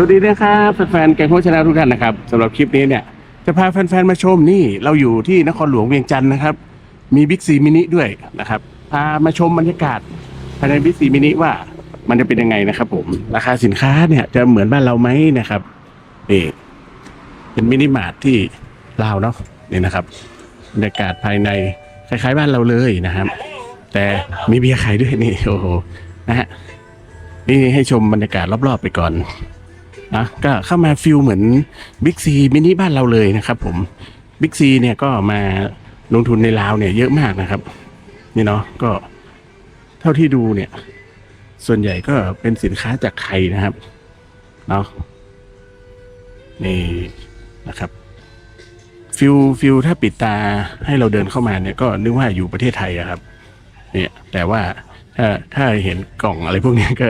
สวัสดีนะครับแฟนๆแกงโคชนะทุกท่านนะครับสำหรับคลิปนี้เนี่ยจะพาแฟนๆมาชมนี่เราอยู่ที่นครหลวงเวียงจันทร์นะครับ มีบิ๊กซีมินิด้วยนะครับพามาชมบรรยากาศภายในบิ๊กซีมินิว่ามันจะเป็นยังไงนะครับผมราคาสินค้าเนี่ยจะเหมือนบ้านเราไหมนะครับนี่เป็นมินิมาร์ทที่ลาวเนาะนี่นะครับบรรยากาศภายในคล้ายๆบ้านเราเลยนะครับ แต่มีเบียร์ขายด้วยนี่โอ้โหนะฮะนี่ให้ชมบรรยากาศรอบๆไปก่อน นะก็เข้ามาฟิลเหมือนบิ๊กซีมินิบ้านเราเลยนะครับผมบิ๊กซีเนี่ยก็มาลงทุนในลาวเนี่ยเยอะมากนะครับ นี่เนาะก็เท่าที่ดูเนี่ย ส่วนใหญ่ก็เป็นสินค้าจากไทยนะครับเนาะนี่นะครับฟิลฟิลถ้าปิดตาให้เราเดินเข้ามาเนี่ยก็นึกว่าอยู่ประเทศไทยอะครับ เนี่ย แต่ว่าถ้าถ้าเห็นกล่องอะไรพวกนี้ก็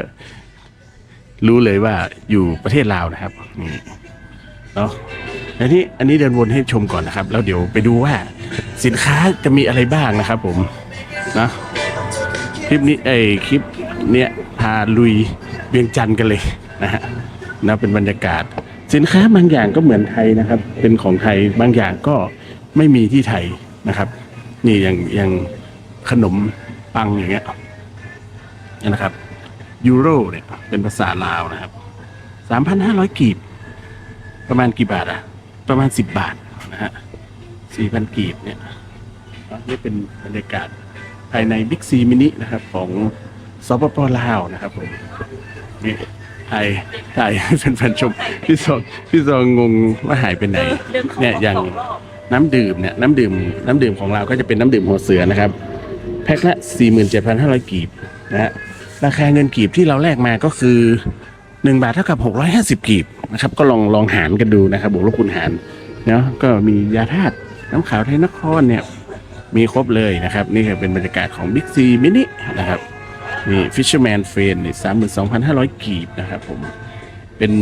รู้เลยว่าอยู่ประเทศลาวนะครับนี่เนาะอันนี้อันนี้เดินวนให้ชมก่อนนะครับ แล้วเดี๋ยวไปดูว่าสินค้าจะมีอะไรบ้างนะครับผมนะคลิปนี้ไอคลิปเนี้ยพาลุยเวียงจันทร์กันเลยนะฮะนะเป็นบรรยากาศ สินค้าบางอย่างก็เหมือนไทยนะครับ เป็นของไทยบางอย่างก็ไม่มีที่ไทยนะครับ นี่อย่างอย่างขนมปังอย่างเงี้ยนะครับ ยูโรเนี่ย เป็นภาษาลาวนะครับสามพันห้าร้อยกีบ ประมาณกี่บาทอะประมาณสิบบาทนะฮะสี่พันกีบเนี่ยนี่เป็นบรรยากาศภายในบิ๊กซีมินินะครับ ของสปปลาวนะครับผมนี่ถ่ายถ่ายแฟนๆชม พี่ซองพี่ซองงงว่าหายไปไหน เนี่ยอย่างน้ำดื่มเนี่ยน้ำดื่มน้ำดื่มของเราก็จะเป็นน้ำดื่มหัวเสือนะครับ แพ็คละ 47,500 กีบนะฮะ ราคาเงินกีบที่เราแลกมาก็คือ 1 บาทเท่ากับ 650 กีบนะครับ ก็ลองลองหารกันดูนะครับบวกลบคูณหารเนาะก็มียาธาตุน้ำขาวไทยนครเนี่ยมีครบเลยนะครับ นี่คือเป็นบรรยากาศของ Big C Mini นะครับนี่ Fisherman f r i e n d นี่32,500กีบนะครับผมเป็น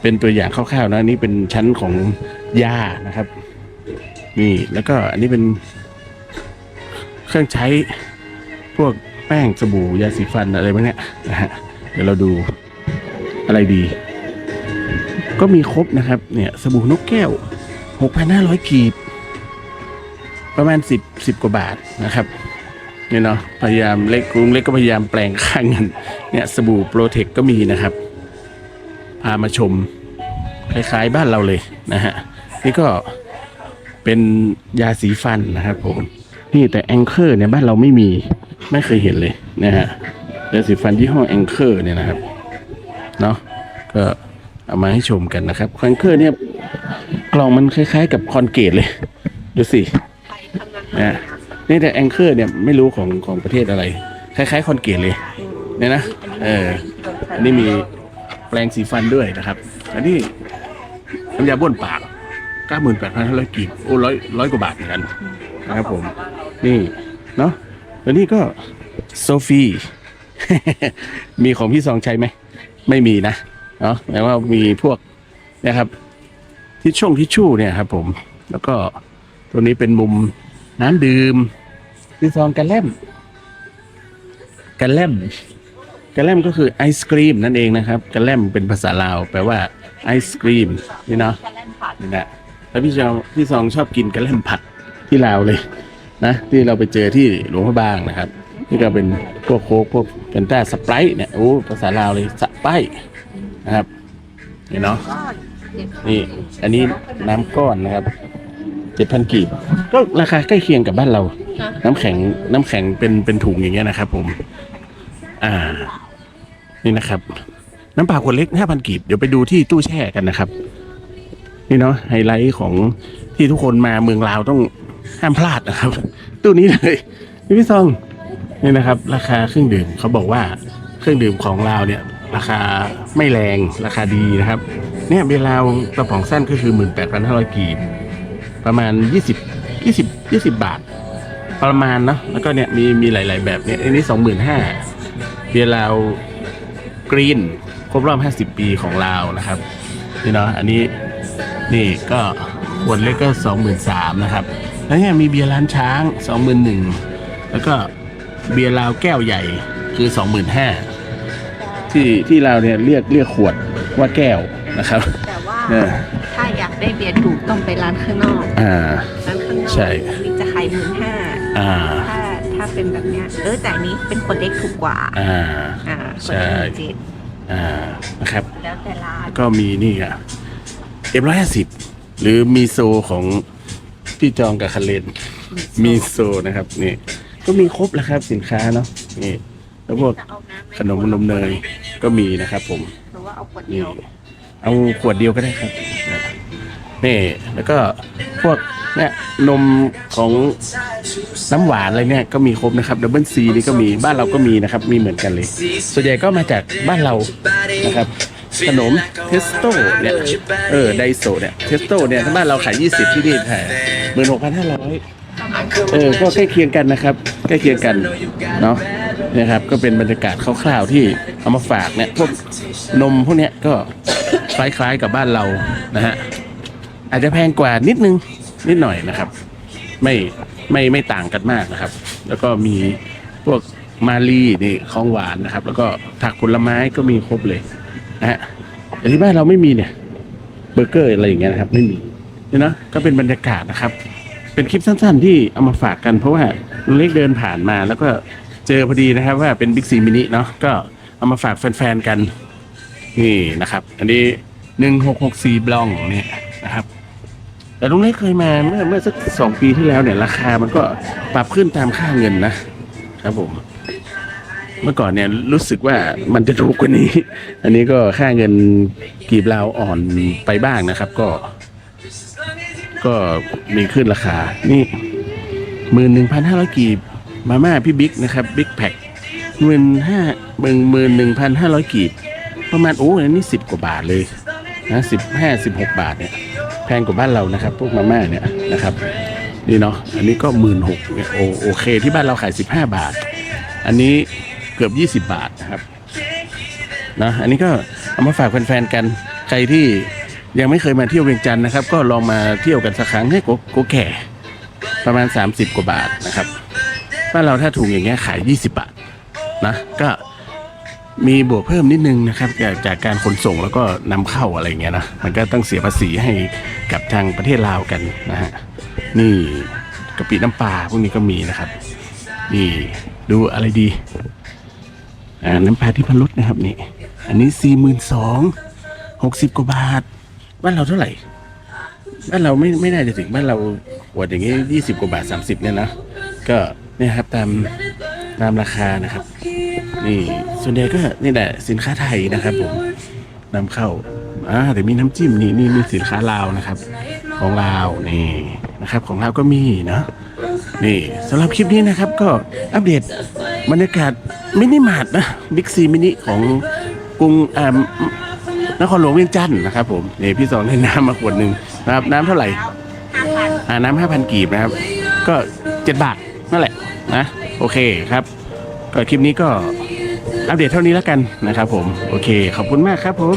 เป็นตัวอย่างคร่าวๆนะนี่เป็นชั้นของยานะครับ นี่แล้วก็อันนี้เป็นเครื่องใช้พวก ป้งสบู่ยาสีฟันอะไรพวกเนี้ยนะฮะเดี๋ยวเราดูอะไรดี ก็มีครบนะครับ เนี่ยสบู่นกแก้ว 6,500กีบ ประมาณ 10 10 กว่าบาทนะครับเนี่ยเนาะพยายามเล็กกรุงเล็กก็พยายามแปลงค่าเงินเนี่ยสบู่โปรเทคก็มีนะครับ พามาชม คล้ายๆบ้านเราเลยนะฮะนี่ก็เป็นยาสีฟันนะครับผม นี่แต่แองเกอร์เนี่ยบ้านเราไม่มี ไม่เคยเห็นเลยนะฮะยาสีฟันที่ห้อแองเกอร์เนี่ยนะครับเนาะก็เอามาให้ชมกันนะครับแองเกอร์เนี่ยกล่องมันคล้าย ๆ กับคอนเกตเลย ดูสินะนี่แต่แองเกอร์เนี่ยไม่รู้ของของประเทศอะไร คล้ายๆคอนเกตเลยเนี่ยนะเอออันนี้มีแปรงสีฟันด้วยนะครับ อันนี้น้ำยาบ้วนปาก98,500กีบโอ้ร้อยร้อยกว่าบาทเหมือนกันนะครับผม นี่ เนาะ แล้วนี่ก็โซฟีมีของพี่ซองใช้ไหม ไม่มีนะเนาะแต่ว่ามีพวกนะครับทิชช่งทิชชู่เนี่ยครับ ผม แล้วก็ตัวนี้เป็นมุมน้ำดื่มพี่ซองกันแลมกันแลมกันแลมก็คือไอศกรีมนั่นเองนะครับกันแลมเป็นภาษาลาวแปลว่าไอศกรีมนี่เนาะกระเล่นผัดนี่นะแล้วพี่ซองพี่ซองชอบกินกระเล่มผัดที่ลาวเลย นะที่เราไปเจอที่หลวงพระบางนะครับ นี่ก็เป็นพวกโค้กพวกเป็นต้าสไปร์เนี่ยโอ้ภาษาลาวเลยสไปร์นะครับนี่เนาะก็เด็ดนี่อันนี้น้ำก้อนนะครับเจ็ดพันกีบก็ราคาใกล้เคียงกับบ้านเรานะน้ำแข็งน้ำแข็งเป็นเป็นถุงอย่างเงี้ยนะครับ ผม อ่า นี่นะครับ น้ำเปล่าขวดเล็กห้าพันกีบเดี๋ยวไปดูที่ตู้แช่กันนะครับ นี่เนาะไฮไลท์ของที่ทุกคนมาเมืองลาวต้อง ห้ามพลาดนะครับ ตู้นี้เลยนี่พี่ซองนี่นะครับ ราคาเครื่องดื่มเขาบอกว่าเครื่องดื่มของลาเนี่ย ราคาไม่แรงราคาดีนะครับ เนี่ยเบลาวกระป๋องสั้นก็คือหมื่นแปดพันห้าร้อยกีบประมาณยี่สิบยี่สิบยี่สิบบาท ประมาณเนาะแล้วก็เนี่ยมีมีหลาย ๆ แบบเนี่ยอันนี้สองหมื่นห้าเบียร์ลาวกรีนครบรอบห้าสิบปีของลาวนะครับนี่เนาะอันนี้นี่ก็ขวดเล็กก็สองหมื่นสามนะครับ แล้วเนี่ยมีเบียร์ร้านช้างสองหมื่นหนึ่งแล้วก็เบียร์ลาวแก้วใหญ่คือสองหมื่นห้าที่ที่เราวเนี่ยเรียกเรียกขวดว่าแก้วนะครับ แต่ว่าเออถ้าอยากได้เบียร์ถูกต้องไปร้านข้างนอกอ่าร้านข้างนอกใช่มีจะขายหมื่นห้าอ่าถ้าถ้าเป็นแบบเนี้ยเออแต่อันนี้เป็นคนเล็กถูกกว่าอ่าอ่าใช่คนเล็กหมื่นเจ็ดอ่านะครับแล้วแต่ร้านก็มีนี่อะเอ็มร้อยห้าสิบหรือมีโซของ พี่จองกับคันเลนมีโซนะครับนี่ก็มีครบแล้วครับสินค้าเนาะนี่แล้วพวกจะเอาน้ำไหขนมนมเนยก็มีนะครับผมหรือว่าเอาขวดเดีนี่ยวเอาขวดเดียวก็ได้ครับนี่แล้วก็พวกเนี่ยนมของน้ำหวานอะไรเนี่ยก็มีครบนะครับดับเบิลซีนี่ก็มีบ้านเราก็มีนะครับ มีเหมือนกันเลย ส่วนใหญ่ก็มาจากบ้านเรานะครับ ขนมเทสโต้เนี่ยเออไดโซเนี่ยเทสโต้เนี่ยถ้าบ้านเราขาย 20 ที่นี่ขาย หมื่นหกพันห้าร้อยเออก็ใกล้เคียงกันนะครับ ใกล้เคียงกันเนาะนี่ยครับ ก็เป็นบรรยากาศคร่าวๆที่เอามาฝากเนี่ยพวกนมพวกเนี้ยก็คล้ายๆกับบ้านเรานะฮะอาจจะแพงกว่านิดนึงนิดหน่อยนะครับ ไม่ไม่ไม่ต่างกันมากนะครับ แล้วก็มีพวกมาลีนี่ของหวานนะครับ แล้วก็ผักผลไม้ก็มีครบเลยนะฮะแต่ที่บ้านเราไม่มีเนี่ยเบอร์เกอร์อะไรอย่างเงี้ยนะครับ ไม่มี นี่ยเนาะก็เป็นบรรยากาศนะครับ เป็นคลิปสั้นๆ ที่เอามาฝากกันเพราะว่าลุงเล็กเดินผ่านมา แล้วก็เจอพอดีนะครับ ว่าเป็นบิ๊กซีมินิเนาะก็เอามาฝากแฟนๆกัน นี่นะครับ อันนี้หนึ่งหกหกสี่บลองเนี่ยนะครับ แต่ลุงเล็กเคยมาเมื่อเมื่อสักสองปีที่แล้วเนี่ยราคามันก็ปรับขึ้นตามค่าเงินนะครับผมเมื่อก่อนเนี่ยรู้สึกว่ามันจะถูกกว่านี้ อันนี้ก็ค่าเงินกีบลาวอ่อนไปบ้างนะครับ ก็ ก็มีขึ้นราคา นี่หมื่นหนึ่งพันห้าร้อยกีบมาม่าพี่บิ๊กนะครับบิ๊กแพ็คหมื่นห้าหมื่นหมื่นหนึ่งพันห้าร้อยกีบประมาณโอ้อันนี้สิบกว่าบาทเลยนะสิบห้าสิบหกบาทเนี่ยแพงกว่าบ้านเรานะครับพวกมาม่าเนี่ยนะครับนี่เนาะอันนี้ก็หมื่นหกเนี่ยโอโอเค ที่บ้านเราขายสิบห้าบาท อันนี้เกือบยี่สิบบาทนะครับนะอันนี้ก็เอามาฝากแฟนๆกันใครที่ ยังไม่เคยมาเที่ยวเวียงจันทร์นะครับ ก็ลองมาเที่ยวกันสักครั้งให้โกโกแก่ประมาณ 30 กว่าบาทนะครับบ้านเราถ้าถูกอย่างเงี้ยขาย 20 บาทนะก็มีบวกเพิ่มนิดนึงนะครับจากการขนส่งแล้วก็นำเข้าอะไรเงี้ยนะมันก็ต้องเสียภาษีให้กับทางประเทศลาวกันนะฮะนี่กะปิน้ำปลาพวกนี้ก็มีนะครับ นี่ดูอะไรดีอ่าน้ำปลาที่พันรสนะครับนี่อันนี้สี่หมื่นสองหกสิบกว่าบาท บ้านเราเท่าไหร่บ้านเราไม่ไม่น่าจะถึงบ้านเราขวดอย่างงี้ยี่สิบกว่าบาทสามสิบเนี่ยนะก็เนี่ยครับตามตามราคานะครับ นี่ส่วนใหญ่ก็นี่แหละสินค้าไทยนะครับผมนำเข้าอ่าแต่มีน้ำจิ้มนี่นี่มีสินค้าลาวนะครับ ของลาวนี่นะครับ ของลาวก็มีเนาะนี่สำหรับคลิปนี้นะครับ ก็อัปเดตบรรยากาศมินิมาร์ทนะบิ๊กซีมินิของกรุงอ่า นครหลวงเวียงจันทร์นะครับผมนี่พี่สองได้น้ำมาขวดหนึ่งนะครับน้ำเท่าไหร่ห้าพันอ่าน้ำห้าพันกีบนะครับ ก็เจ็ดบาทนั่นแหละนะโอเคครับก็คลิปนี้ก็อัปเดตเท่านี้แล้วกันนะครับผม โอเค ขอบคุณมากครับผม